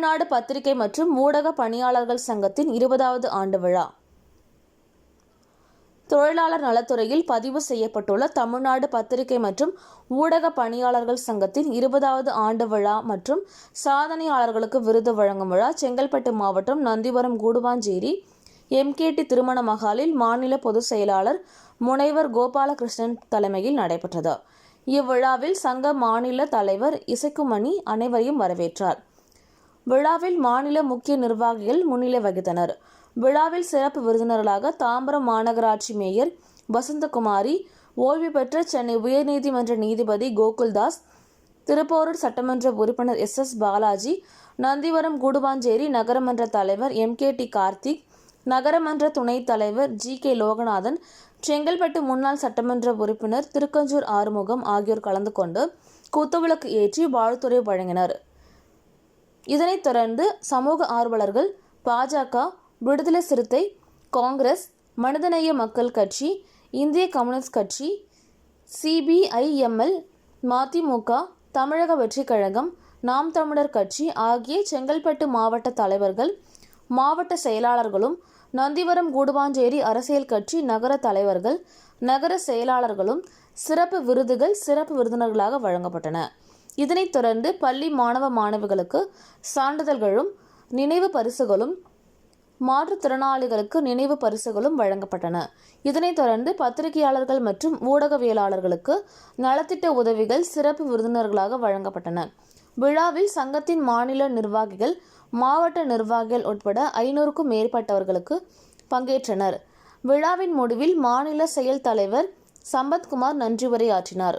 தமிழ்நாடு பத்திரிகை மற்றும் ஊடக பணியாளர்கள் சங்கத்தின் இருபதாவது ஆண்டு விழா. தொழிலாளர் நலத்துறையில் பதிவு செய்யப்பட்டுள்ள தமிழ்நாடு பத்திரிகை மற்றும் ஊடக பணியாளர்கள் சங்கத்தின் இருபதாவது ஆண்டு விழா மற்றும் சாதனையாளர்களுக்கு விருது வழங்கும் விழா செங்கல்பட்டு மாவட்டம் நந்திவரம் கூடுவாஞ்சேரி எம்கேடி திருமண மகாலில் மாநில பொதுச் செயலாளர் முனைவர் கோபாலகிருஷ்ணன் தலைமையில் நடைபெற்றது. இவ்விழாவில் சங்க மாநில தலைவர் இசைக்குமணி அனைவரையும் வரவேற்றார். விழாவில் மாநில முக்கிய நிர்வாகிகள் முன்னிலை வகித்தனர். விழாவில் சிறப்பு விருந்தினர்களாக தாம்பரம் மாநகராட்சி மேயர் வசந்தகுமாரி ஓய்வு பெற்ற சென்னை உயர்நீதிமன்ற நீதிபதி கோகுல்தாஸ் திருப்போரூர் சட்டமன்ற உறுப்பினர் எஸ். எஸ். பாலாஜி நந்திவரம் கூடுவாஞ்சேரி நகரமன்ற தலைவர் எம். கே. டி. கார்த்திக் நகரமன்ற துணைத் தலைவர் ஜி. கே. லோகநாதன் செங்கல்பட்டு முன்னாள் சட்டமன்ற உறுப்பினர் திருக்கஞ்சூர் ஆறுமுகம் ஆகியோர் கலந்து கொண்டு குத்துவிளக்கு ஏற்றி வாழ்த்துறை வழங்கினர். இதனைத் தொடர்ந்து சமூக ஆர்வலர்கள் பாஜக விடுதலை சிறுத்தை காங்கிரஸ் மனிதநேய மக்கள் கட்சி இந்திய கம்யூனிஸ்ட் கட்சி சிபிஐஎம்எல் மதிமுக தமிழக வெற்றிக் கழகம் நாம் தமிழர் கட்சி ஆகிய செங்கல்பட்டு மாவட்ட தலைவர்கள் மாவட்ட செயலாளர்களும் நந்திவரம் கூடுவாஞ்சேரி அரசியல் கட்சி நகர தலைவர்கள் நகர செயலாளர்களும் சிறப்பு விருதுகள் சிறப்பு விருந்தினர்களாக வழங்கப்பட்டன. இதனைத் தொடர்ந்து பள்ளி மாணவ மாணவிகளுக்கு சான்றிதழ்களும் நினைவு பரிசுகளும் மாற்றுத்திறனாளிகளுக்கு நினைவு பரிசுகளும் வழங்கப்பட்டன. இதனைத் தொடர்ந்து பத்திரிகையாளர்கள் மற்றும் ஊடகவியலாளர்களுக்கு நலத்திட்ட உதவிகள் சிறப்பு விருந்தினர்களாக வழங்கப்பட்டன. விழாவில் சங்கத்தின் மாநில நிர்வாகிகள் மாவட்ட நிர்வாகிகள் உட்பட ஐநூறுக்கும் மேற்பட்டவர்களுக்கு பங்கேற்றனர். விழாவின் முடிவில் மாநில செயல் தலைவர் சம்பத்குமார் நன்றி உரையாற்றினார்